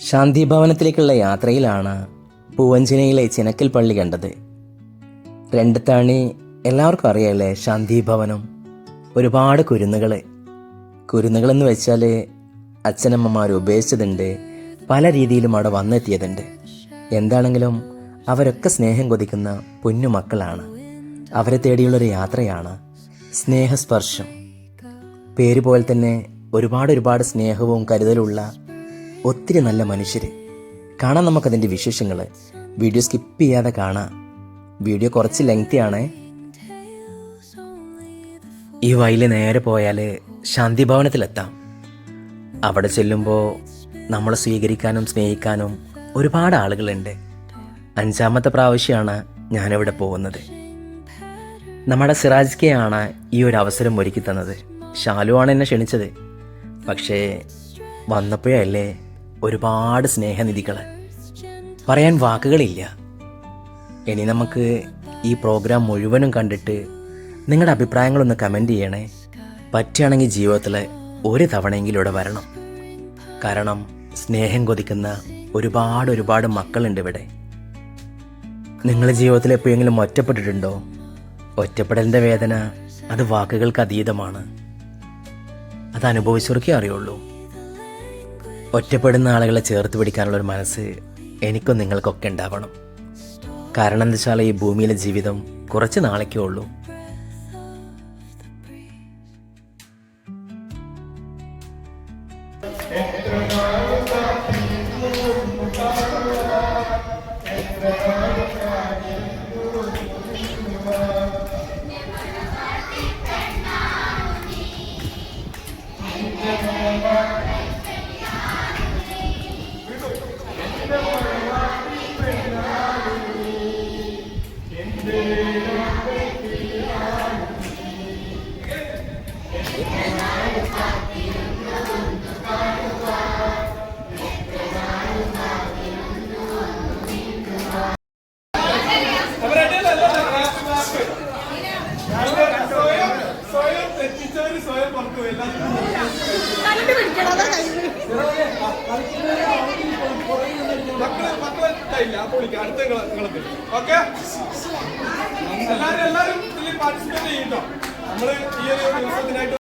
ശാന്തി ഭവനത്തിലേക്കുള്ള യാത്രയിലാണ് പൂവഞ്ചിനയിലെ ചിനക്കൽ പള്ളി കണ്ടത്. രണ്ടത്താണി എല്ലാവർക്കും അറിയാലേ ശാന്തി ഭവനം ഒരുപാട് കുരുന്നുകൾ കുരുന്നുകളെന്ന് വെച്ചാൽ അച്ഛനമ്മമാർ ഉപേക്ഷിച്ചതുണ്ട്. പല രീതിയിലും അവിടെ വന്നെത്തിയതുണ്ട്. എന്താണെങ്കിലും അവരൊക്കെ സ്നേഹം കൊതിക്കുന്ന പൊന്നു മക്കളാണ്. അവരെ തേടിയുള്ളൊരു യാത്രയാണ് സ്നേഹസ്പർശം. പേര് പോലെ തന്നെ ഒരുപാട് ഒരുപാട് സ്നേഹവും കരുതലുള്ള ഒത്തിരി നല്ല മനുഷ്യർ കാണാൻ നമുക്കതിന്റെ വിശേഷങ്ങൾ വീഡിയോ സ്കിപ്പ് ചെയ്യാതെ കാണാം. വീഡിയോ കുറച്ച് ലെങ്തി ആണ് ഈ വയൽ നേരെ പോയാൽ ശാന്തി ഭവനത്തിലെത്താം അവിടെ ചെല്ലുമ്പോൾ നമ്മളെ സ്വീകരിക്കാനും സ്നേഹിക്കാനും ഒരുപാട് ആളുകളുണ്ട്. അഞ്ചാമത്തെ പ്രാവശ്യമാണ് ഞാനിവിടെ പോകുന്നത്. നമ്മുടെ സിറാജ് കെ ആണ് ഈ ഒരു അവസരം ഒരുക്കി തന്നത്. ഷാലുവാണ് എന്നെ ക്ഷണിച്ചത്. പക്ഷേ വന്നപ്പോഴല്ലേ ഒരുപാട് സ്നേഹനിധികൾ പറയാൻ വാക്കുകളില്ല. ഇനി നമുക്ക് ഈ പ്രോഗ്രാം മുഴുവനും കണ്ടിട്ട് നിങ്ങളുടെ അഭിപ്രായങ്ങളൊന്ന് കമന്റ് ചെയ്യണേ. പറ്റുകയാണെങ്കിൽ ജീവിതത്തിൽ ഒരു തവണയെങ്കിലും ഇവിടെ വരണം. കാരണം സ്നേഹം കൊതിക്കുന്ന ഒരുപാട് ഒരുപാട് മക്കളുണ്ട് ഇവിടെ. നിങ്ങളുടെ ജീവിതത്തിൽ എപ്പോഴെങ്കിലും ഒറ്റപ്പെട്ടിട്ടുണ്ടോ? ഒറ്റപ്പെടലിന്റെ വേദന അത് വാക്കുകൾക്ക് അതീതമാണ്. അത് അനുഭവിച്ചവർക്കേ അറിയുള്ളൂ. ഒറ്റപ്പെടുന്ന ആളുകളെ ചേർത്ത് പിടിക്കാനുള്ള ഒരു മനസ്സ് എനിക്കും നിങ്ങൾക്കൊക്കെ ഉണ്ടാവണം. കാരണം എന്താ വെച്ചാൽ ഈ ഭൂമിയിലെ ജീവിതം കുറച്ച് നാളേക്കേ ഉള്ളൂ. ഓക്കെ എല്ലാരും എല്ലാരും ഇതിൽ പാർട്ടിസിപ്പേറ്റ് ചെയ്യും കേട്ടോ നമ്മൾ ഈ ഒരു ദിവസത്തിനായിട്ട്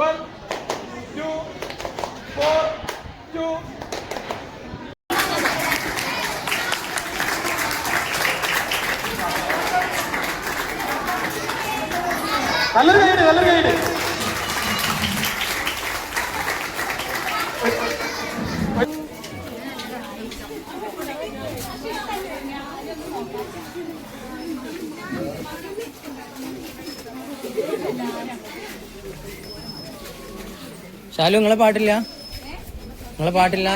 One, two, four, two. Shalu നിങ്ങളെ പാട്ടില്ല? നിങ്ങളെ പാട്ടില്ല?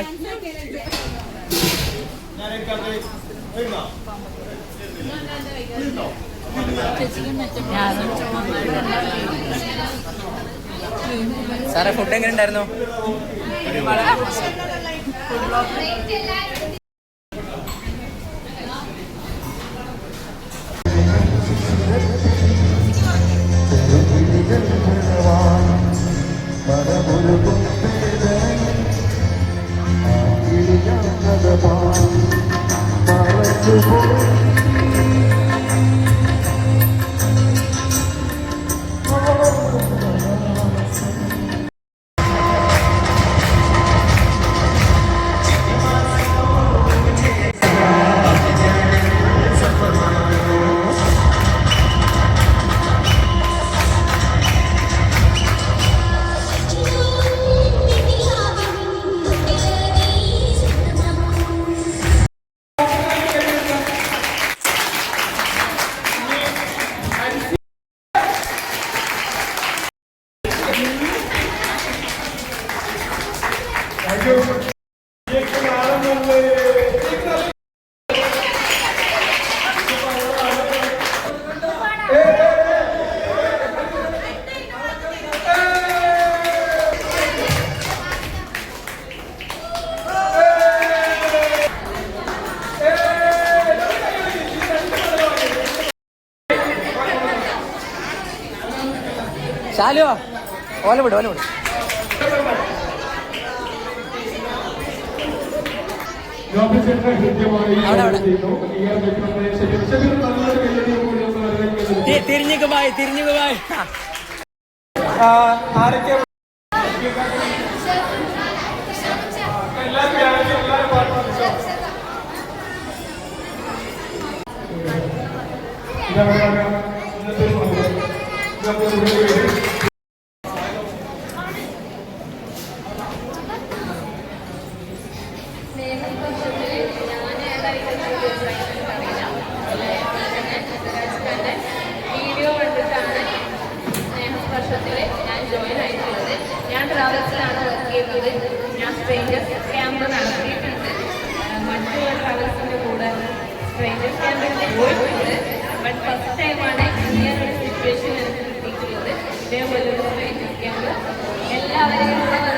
സാറേ ഫുഡ് എങ്ങനെ ഉണ്ടായിരുന്നു? Bye. ഓല വിട് ഓല വിട് തിരിഞ്ഞു പോയി തിരിഞ്ഞു പോയി ചെയ്യുന്നത് ഞാൻ സ്ട്രേഞ്ചേഴ്സ് ക്യാമ്പ് നടത്തിയിട്ടുണ്ട്. മറ്റുള്ള ട്രാവൽസിന്റെ കൂടെ സ്ട്രേഞ്ചേഴ്സ് ക്യാമ്പിൽ പോയിട്ടുണ്ട്. ബട്ട് ഫസ്റ്റ് ടൈമാണ് ഇങ്ങനെയൊരു സിറ്റുവേഷൻ എനിക്ക് കിട്ടിയിട്ടുള്ളത്. ഇതേപോലെ ഒരു സ്ട്രേഞ്ചേഴ്സ് ക്യാമ്പ് എല്ലാവരെയും കൂടെ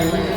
എന്റെ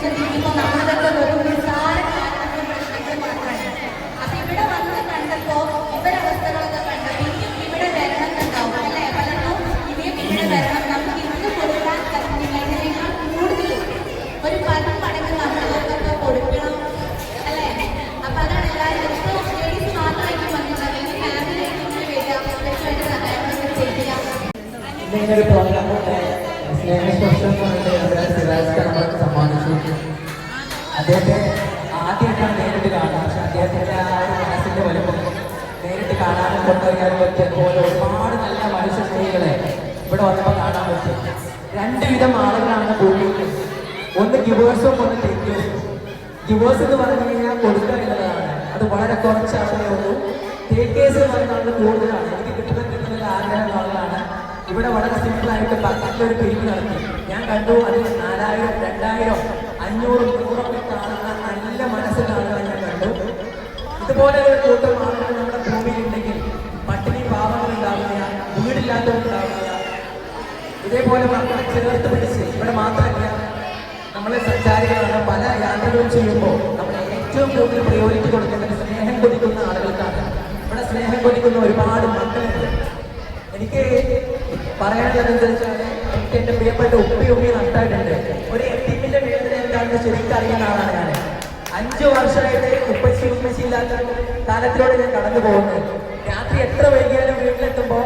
ചിന്തിക്കുമ്പോൾ നമ്മളിതൊക്കെ ഒരു നിസ്സാര കാര്യങ്ങളും പ്രശ്നങ്ങൾ മാത്രമാണ് അപ്പൊ ഇവിടെ വന്ന് കണ്ടപ്പോ ഇവരുടെ അവസ്ഥകളൊക്കെ കണ്ടപ്പോൾ ഇനിയും ഇവിടെ വരണം എന്നുണ്ടാവും അല്ലെ? പലർക്കും ഇനിയും ഇവിടെ വരണം. നമുക്ക് ഇന്ന് കൊടുക്കാൻ പറ്റുന്നില്ല ഇതിനേക്കാൾ കൂടുതൽ ഒരു പത്ത് മടങ്ങ് നമ്മൾ ഇവർക്കൊക്കെ കൊടുക്കണം അല്ലേ? അപ്പൊ അതാണ് എല്ലാവരും ഇപ്പോൾ ലേഡീസ് വന്നത് ഈ ഫാമിലിയായിട്ട് ഇങ്ങനെ വരിക സ്പെഷ്യലായിട്ട് സഹായങ്ങളൊക്കെ ചെയ്യുക പ്രോഗ്രാം സ്നേഹസ്പർശം അദ്ദേഹത്തെ ആദ്യമായിട്ടാണ് നേരിട്ട് കാണുന്നത്. പക്ഷെ അദ്ദേഹത്തിന്റെ ആ ഒരു മനസ്സിന്റെ വലുപ്പം നേരിട്ട് കാണാനും കൊണ്ടുവരാനും പറ്റിയതുപോലെ ഒരുപാട് നല്ല മനുഷ്യ സ്ത്രീകളെ ഇവിടെ വന്നപ്പോൾ കാണാൻ പറ്റും. രണ്ട് വിധം ആളുകളാണ് ഭൂമിയിൽ ഒന്ന് ഗിവേഴ്സും ഒന്ന് ടേക്കേഴ്സും ഗിവേഴ്സ് എന്ന് പറഞ്ഞു കഴിഞ്ഞാൽ കൊടുക്കുക അത് വളരെ കുറച്ച് ആളുകളേ ഉള്ളൂ. ടേക്കേഴ്സ് എന്ന് പറയുന്നത് കൂടുതലാണ്. എനിക്ക് കിട്ടുന്ന കിട്ടുന്ന ആഗ്രഹം ആളുകളാണ്. ഇവിടെ വളരെ ബക്കറ്റിൽ ഒരു പിരിവ് നടത്തി. ഞാൻ കണ്ടു അതിൽ നാലായിരം രണ്ടായിരം അഞ്ഞൂറും നൂറൊക്കെ കാണുന്ന നല്ല മനസ്സിലാണ് ഞാൻ കണ്ടു ഇതുപോലെ ഒരു കൂട്ടം ആളുകൾ നമ്മുടെ ഭൂമിയിൽ ഉണ്ടെങ്കിൽ പട്ടിണി പാവങ്ങൾ ഉണ്ടാവില്ല വീടില്ലാത്തവരുണ്ടാവില്ല ഇതേപോലെ മക്കളെ ചേർത്ത് പിടിച്ച് ഇവിടെ മാത്രമല്ല നമ്മളെ സഞ്ചാരികളാണ് പല യാത്രകളും ചെയ്യുമ്പോൾ നമ്മൾ ഏറ്റവും കൂടുതൽ പ്രയോറിറ്റി കൊടുക്കുന്നത് സ്നേഹം കൊതിക്കുന്ന ആളുകൾക്കാണ്. ഇവിടെ സ്നേഹം കൊതിക്കുന്ന ഒരുപാട് മക്കളുണ്ട്. എനിക്ക് പറയാനുള്ളത് എന്താ വെച്ചാൽ എനിക്ക് എന്റെ പ്രിയപ്പെട്ട ഉപ്പി ഉമ്മി നഷ്ടമായിട്ടുണ്ട് ഒരു വേദന എന്താണെന്ന് ശരിക്കും അറിയുന്ന ആളാണ് ഞാൻ അഞ്ചു വർഷമായിട്ട് ഉപ്പച്ചി ഉമ്മച്ചി ഇല്ലാത്ത കാലത്തിലൂടെ ഞാൻ കടന്നു പോകുന്നത് രാത്രി എത്ര വൈകിയാലും വീട്ടിലെത്തുമ്പോൾ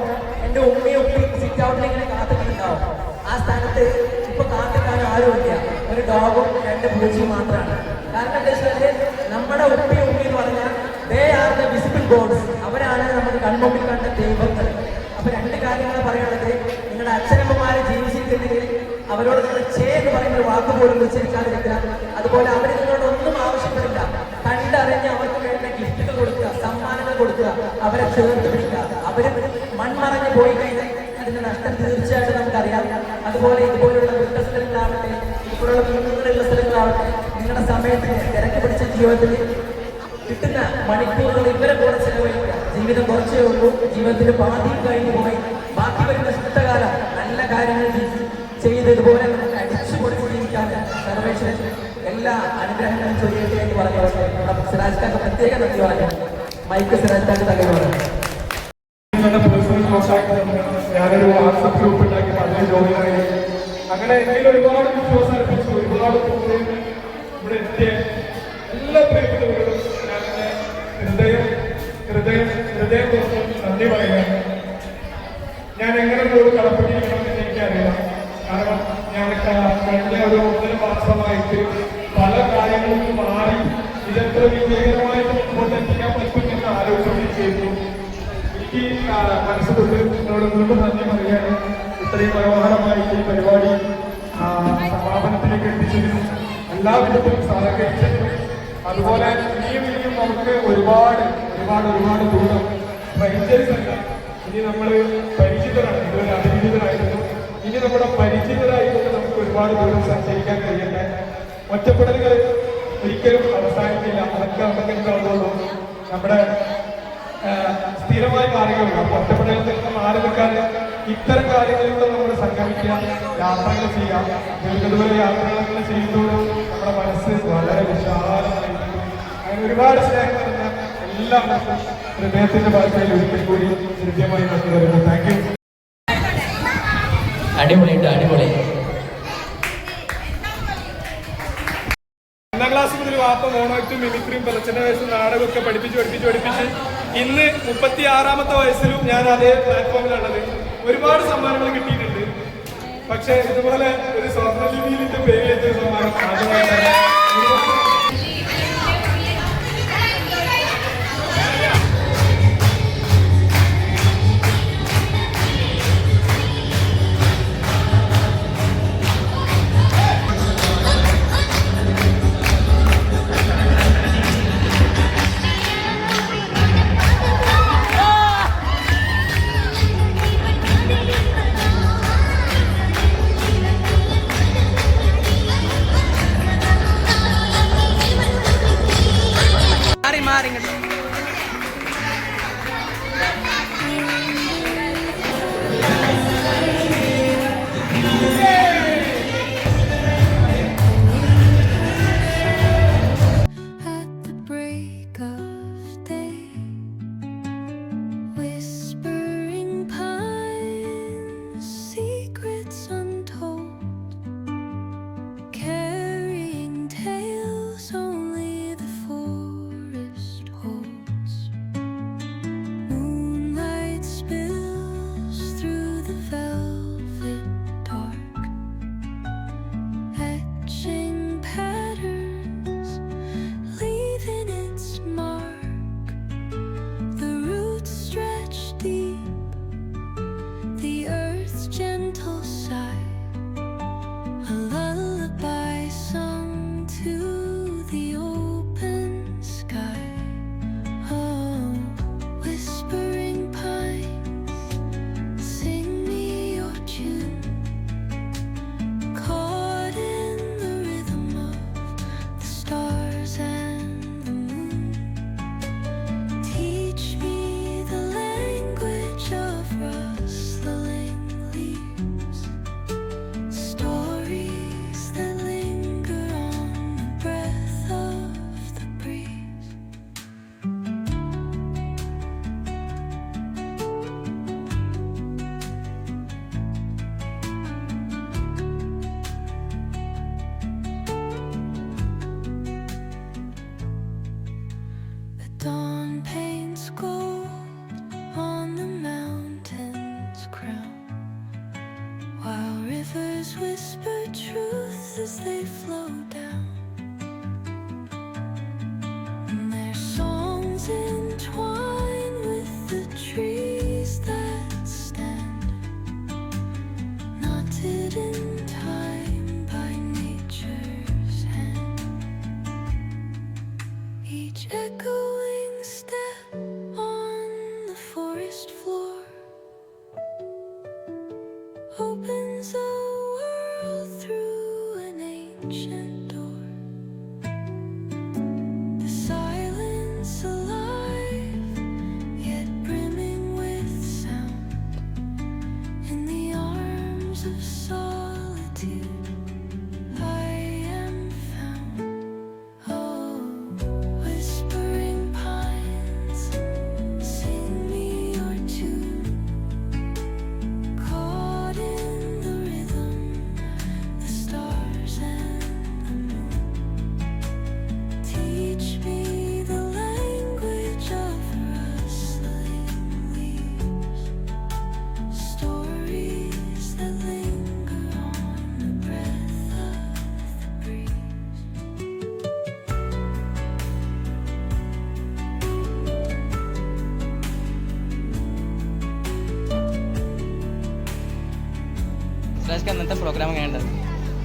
എന്റെ ഉമ്മയും ഉപ്പയും സിറ്റ് ഔട്ടിൽ ഇങ്ങനെ കാത്തിട്ടുണ്ടാവും ആ സ്ഥാനത്ത് ഇപ്പൊ കാത്തിക്കാൻ ആരുമില്ല. ഒരു ഡോഗും രണ്ട് പൂച്ചയും മാത്രമാണ്. കാരണം എന്താ വെച്ചാൽ നമ്മുടെ ഉപ്പി ഉമ്മി എന്ന് പറഞ്ഞാൽ they are the visible gods അവരാണ് നമ്മുടെ കൺമുമ്പിൽ കണ്ട ദൈവങ്ങൾ. അപ്പൊ രണ്ട് കാര്യങ്ങൾ പറയാനുള്ളത്. നിങ്ങളുടെ ജീവിച്ചിരിക്കുന്നെങ്കിൽ അവരോട് നിങ്ങൾ ചേ എന്ന് പറയുന്ന വാക്ക് പോലും ഉച്ചരിക്കാതിരിക്കുക. അതുപോലെ അവർ നിങ്ങളോട് ഒന്നും ആവശ്യപ്പെടില്ല. കണ്ടറിഞ്ഞ് അവർക്ക് വേണ്ട ഗിഫ്റ്റുകൾ കൊടുക്കുക സമ്മാനങ്ങൾ കൊടുക്കുക അവരെ ചേർത്ത് പിടിക്കുക. അവർ മൺമറഞ്ഞ് പോയി കഴിഞ്ഞാൽ അതിന്റെ നഷ്ടം തീർച്ചയായിട്ടും നമുക്കറിയാം. അതുപോലെ ഇതുപോലുള്ള വിട്ട സ്ഥലങ്ങളാവട്ടെ ഇതുപോലുള്ള കുഞ്ഞുങ്ങളുള്ള സ്ഥലങ്ങളാവട്ടെ നിങ്ങളുടെ സമയത്തിന് തിരക്ക് പിടിച്ച ജീവിതത്തിൽ കിട്ടുന്ന മണിക്കൂറുകൾ ഇവരെ കൂടെ ചെലവഴിക്കുക. ജീവിതം കുറച്ചേ ഉള്ളൂ. ജീവിതത്തിന്റെ പാതി കഴിഞ്ഞു പോയി. ഇതുപോലെ അടിച്ചു സർവേശ്വരൻ എല്ലാ അനുഗ്രഹങ്ങളും പറഞ്ഞുകൊണ്ട് നമ്മുടെ സിറാജ് ഖാൻ പ്രത്യേക നന്ദി പറഞ്ഞു മൈക്ക് സിറാജ് ഖാൻ തകരുവാണ് ഇത്ര വിജയകരമായിട്ട് മുമ്പോട്ടെത്തിക്കാൻ പറ്റും എന്ന് ആലോചന ചെയ്തു എനിക്ക് മനസ്സ് തൊട്ട് നിങ്ങളോട് തന്നെ പറയുകയാണ് ഇത്രയും മനോഹരമായ ഈ പരിപാടി സമാപനത്തിലേക്ക് എത്തിച്ചതിനും എല്ലാ വിധത്തിലും സഹകരിച്ചതിനും അതുപോലെ ഇനിയും ഇനിയും നമുക്ക് ഒരുപാട് ഒരുപാട് ഒരുപാട് ദൂരം പരിചയം ഇനി നമ്മൾ പരിചിതരാണ് ഇതുവരെ അപരിചിതരായിരുന്നു ഇനി നമ്മുടെ പരിചിതരായിട്ട് നമുക്ക് ഒരുപാട് ദൂരം സഞ്ചരിക്കാൻ കഴിയട്ടെ. ഒറ്റപ്പെടലുകൾ ഒരിക്കലും അവസാനിക്കില്ല. അതൊക്കെ നമുക്ക് ഉണ്ടാവുള്ളൂ നമ്മുടെ സ്ഥിരമായി കാര്യങ്ങളുണ്ട് അപ്പോൾ ഒറ്റപ്പെടലിൽ നിന്ന് മാറി നിൽക്കാൻ ഇത്തരം കാര്യങ്ങളിലൂടെ നമ്മൾ സംഗമിക്കാം യാത്രകൾ ചെയ്യാം ദീർഘദൂര യാത്രകൾ ചെയ്യുന്നതോടും നമ്മുടെ മനസ്സ് വളരെ വിശാലമായിരിക്കും. അങ്ങനെ ഒരുപാട് സ്നേഹം എല്ലാ മനസ്സും ഹൃദയത്തിന്റെ ഭാഷയിൽ ഒരിക്കൽ കൂടി ഹൃദ്യമായി നമുക്ക് തരുന്നു താങ്ക് യു അടിപൊളിയുണ്ട് അടിപൊളി. ക്ലാസ് മുതൽ വാപ്പ മോണോക്റ്റും മിമിക്രിയും പെലച്ചന്റെ വയസ്സും നാടകമൊക്കെ പഠിപ്പിച്ച് പഠിപ്പിച്ച് പഠിപ്പിച്ച് ഇന്ന് മുപ്പത്തി ആറാമത്തെ വയസ്സിലും ഞാൻ അതേ പ്ലാറ്റ്ഫോമിലുള്ളത് ഒരുപാട് സമ്മാനങ്ങൾ കിട്ടിയിട്ടുണ്ട്. പക്ഷേ ഇതുപോലെ ഒരു സ്വർണ ലിപിയിലിന്റെ പേര് സമ്മാനം sitting നിങ്ങൾക്ക് ഇന്നത്തെ പ്രോഗ്രാം എങ്ങനെയുണ്ടായിരുന്നു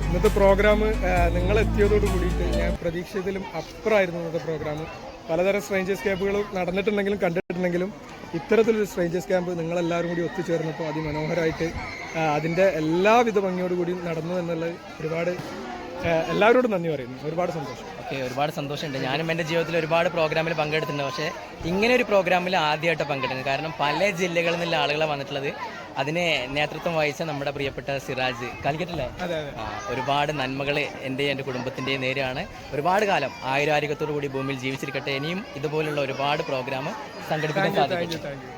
ഇന്നത്തെ പ്രോഗ്രാം നിങ്ങൾ എത്തിയതോട് കൂടിയിട്ട് ഞാൻ പ്രതീക്ഷിച്ചതിലും അപ്പുറമായിരുന്നു ഇന്നത്തെ പ്രോഗ്രാം പലതരം സ്ട്രേഞ്ചേഴ്സ് ക്യാമ്പുകൾ നടന്നിട്ടുണ്ടെങ്കിലും കണ്ടിട്ടുണ്ടെങ്കിലും ഇത്തരത്തിലൊരു സ്ട്രേഞ്ചേഴ്സ് ക്യാമ്പ് നിങ്ങളെല്ലാവരും കൂടി ഒത്തുചേർന്നപ്പോൾ അതിമനോഹരമായിട്ട് അതിന്റെ എല്ലാവിധ ഭംഗിയോടുകൂടിയും നടന്നു എന്നുള്ളത് ഒരുപാട് എല്ലാവരോടും നന്ദി പറയുന്നു. ഒരുപാട് സന്തോഷം. ഓക്കെ ഒരുപാട് സന്തോഷമുണ്ട്. ഞാനും എന്റെ ജീവിതത്തിൽ ഒരുപാട് പ്രോഗ്രാമിൽ പങ്കെടുത്തിട്ടുണ്ട്. പക്ഷേ ഇങ്ങനെ ഒരു പ്രോഗ്രാമിൽ ആദ്യമായിട്ട് പങ്കെടുക്കുന്നത്. കാരണം പല ജില്ലകളിൽ നിന്നുള്ള ആളുകളാണ് വന്നിട്ടുള്ളത്. അതിന് നേതൃത്വം വഹിച്ച നമ്മുടെ പ്രിയപ്പെട്ട സിറാജ്. കാലിക്കറ്റല്ലേ ഒരുപാട് നന്മകൾ എന്റെ എന്റെ കുടുംബത്തിന്റെയും നേരെയാണ്. ഒരുപാട് കാലം ആയുരാരോഗ്യത്തോടു കൂടി ഭൂമിയിൽ ജീവിച്ചിരിക്കട്ടെ. ഇനിയും ഇതുപോലുള്ള ഒരുപാട് പ്രോഗ്രാം സംഘടിപ്പിക്കാൻ സാധിക്കും